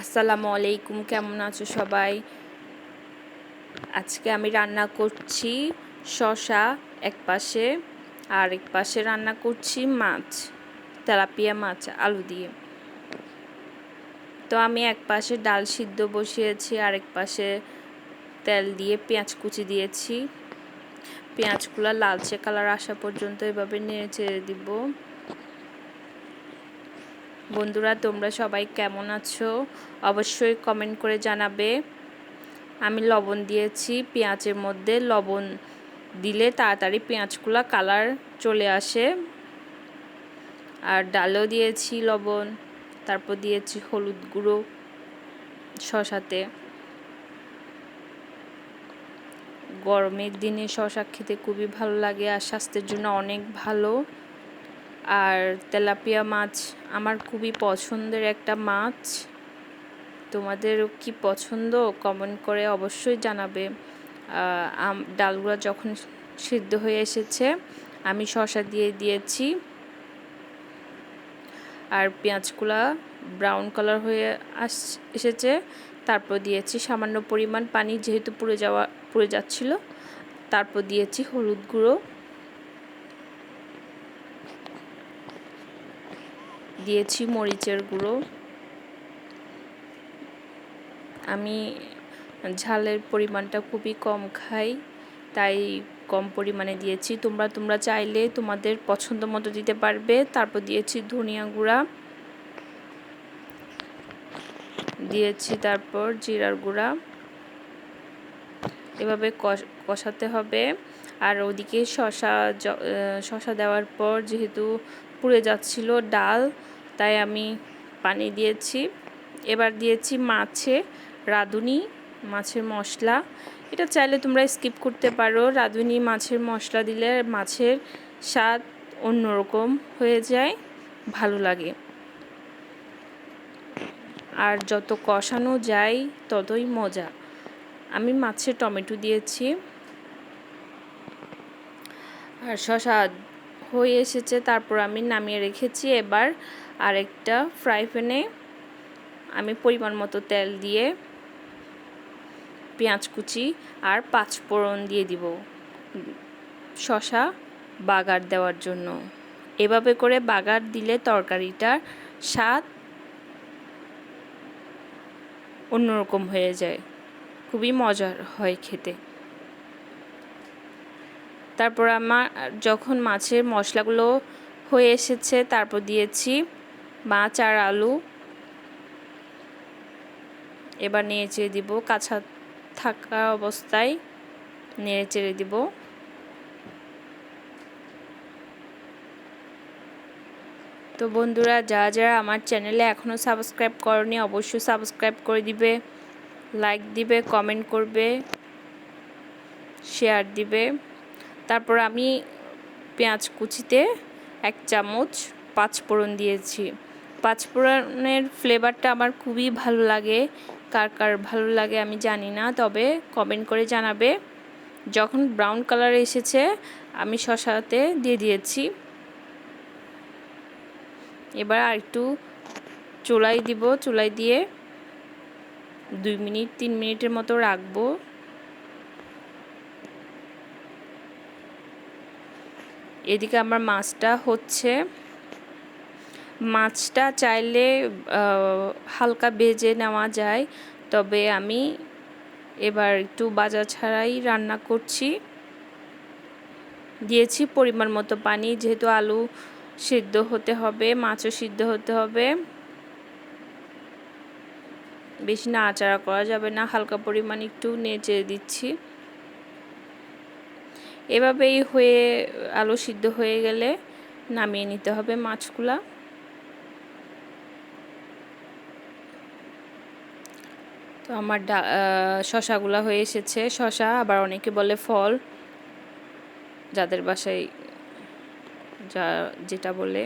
আসসালামু আলাইকুম, কেমন আছো সবাই? আজকে আমি রান্না করছি শশা এক পাশে, আর এক পাশে রান্না করছি মাছ, তেলাপিয়া মাছ, আলু দিয়ে। তো আমি এক পাশে ডাল সিদ্ধ বসিয়েছি, আর এক পাশে তেল দিয়ে পেঁয়াজ কুচি দিয়েছি। পেঁয়াজগুলো লালচে কালার আসা পর্যন্ত এভাবে নেড়ে চেড়ে দিব। বন্ধুরা, তোমরা সবাই কেমন আছো? অবশ্যই কমেন্ট করে জানাবে। আমি লবণ দিয়েছি পেঁয়াজের মধ্যে। লবণ দিলে তাড়াতাড়ি পেঁয়াজগুলো কালার চলে আসে। আর ডালও দিয়েছি লবণ। তারপর দিয়েছি হলুদ গুঁড়ো শশাতে। গরমের দিনে শশা খেতে খুবই ভালো লাগে আর স্বাস্থ্যের জন্য অনেক ভালো। আর তেলাপিয়া মাছ আমার খুবই পছন্দের একটা মাছ। তোমাদেরও কি পছন্দ? কমেন্ট করে অবশ্যই জানাবে। ডালগুলো যখন সিদ্ধ হয়ে এসেছে, আমি শশা দিয়ে দিয়েছি। আর পেঁয়াজগুলা ব্রাউন কালার হয়ে আস, এসেছে। তারপর দিয়েছি সামান্য পরিমাণ পানি, যেহেতু পুড়ে যাওয়া, পুড়ে যাচ্ছিল। তারপর দিয়েছি হলুদ গুঁড়ো। দিয়েছি মরিচের গুঁড়ো। আমি ঝালের পরিমাণটা খুবই কম খাই, তাই কম পরিমাণে দিয়েছি। তোমরা তোমরা চাইলে তোমাদের পছন্দ মতো দিতে পারবে। তারপর দিয়েছি ধনিয়া গুঁড়া। দিয়েছি তারপর জিরার গুঁড়া। এভাবে কষাতে হবে। আর ওদিকে শশা শশা দেওয়ার পর যেহেতু পুড়ে যাচ্ছিল ডাল, তাই আমি পানি দিয়েছি। এবার দিয়েছি মাছে রাঁধুনি, মাছের মশলা। এটা চাইলে তোমরা স্কিপ করতে পারো। রাঁধুনি, মাছের মশলা দিলে মাছের স্বাদ অন্যরকম হয়ে যায়, ভালো লাগে। আর যত কষানো যায় ততই মজা। আমি মাছের টমেটো দিয়েছি। আর শশা হয়ে এসেছে, তারপর আমি নামিয়ে রেখেছি। এবার আরেকটা ফ্রাই প্যানে আমি পরিমাণ মতো তেল দিয়ে পেঁয়াজ কুচি আর পাঁচ ফোড়ন দিয়ে দিব শশা বাগার দেওয়ার জন্য। এভাবে করে বাগার দিলে তরকারিটার স্বাদ অন্যরকম হয়ে যায়। খুবই মজার হয় খেতে। তারপর আমার, যখন মাছের মশলাগুলো হয়ে এসেছে, তারপর দিয়েছি মাছ আর আলু। এবার নেড়ে চেড়ে দিব, কাঁচা থাকা অবস্থায় নেড়ে চেড়ে দিব। তো বন্ধুরা, যারা যারা আমার চ্যানেলে এখনও সাবস্ক্রাইব করনি, অবশ্যই সাবস্ক্রাইব করে দিবে, লাইক দিবে, কমেন্ট করবে, শেয়ার দিবে। তারপর আমি পেঁয়াজ কুচিতে এক চামচ পাঁচফোড়ন দিয়েছি। পাঁচফোড়নের ফ্লেভারটা আমার খুবই ভালো লাগে। কার কার ভালো লাগে আমি জানি না, তবে কমেন্ট করে জানাবে। যখন ব্রাউন কালার এসেছে, আমি শশাতে দিয়ে দিয়েছি। এবার আর একটু চুলাই দিব। চুলাই দিয়ে দুই মিনিট, তিন মিনিটের মতো রাখব। এদিকে আমার মাছটা হচ্ছে, মাছটা চাইলে হালকা বেজে নেওয়া যায়, তবে আমি এবার একটু বাজা ছাড়াই রান্না করছি। দিয়েছি পরিমাণ মতো পানি, যেহেতু আলু সিদ্ধ হতে হবে, মাছও সিদ্ধ হতে হবে। বেশি নাড়াচাড়া করা যাবে না, হালকা পরিমাণ একটু নেচে দিচ্ছি। এভাবেই হয়ে, আলু সিদ্ধ হয়ে গেলে নামিয়ে নিতে হবে মাছগুলা। তো আমার ডা শশাগুলা হয়ে এসেছে। শশা আবার অনেকে বলে ফল। যাদের বাসায় যা, যেটা বলে।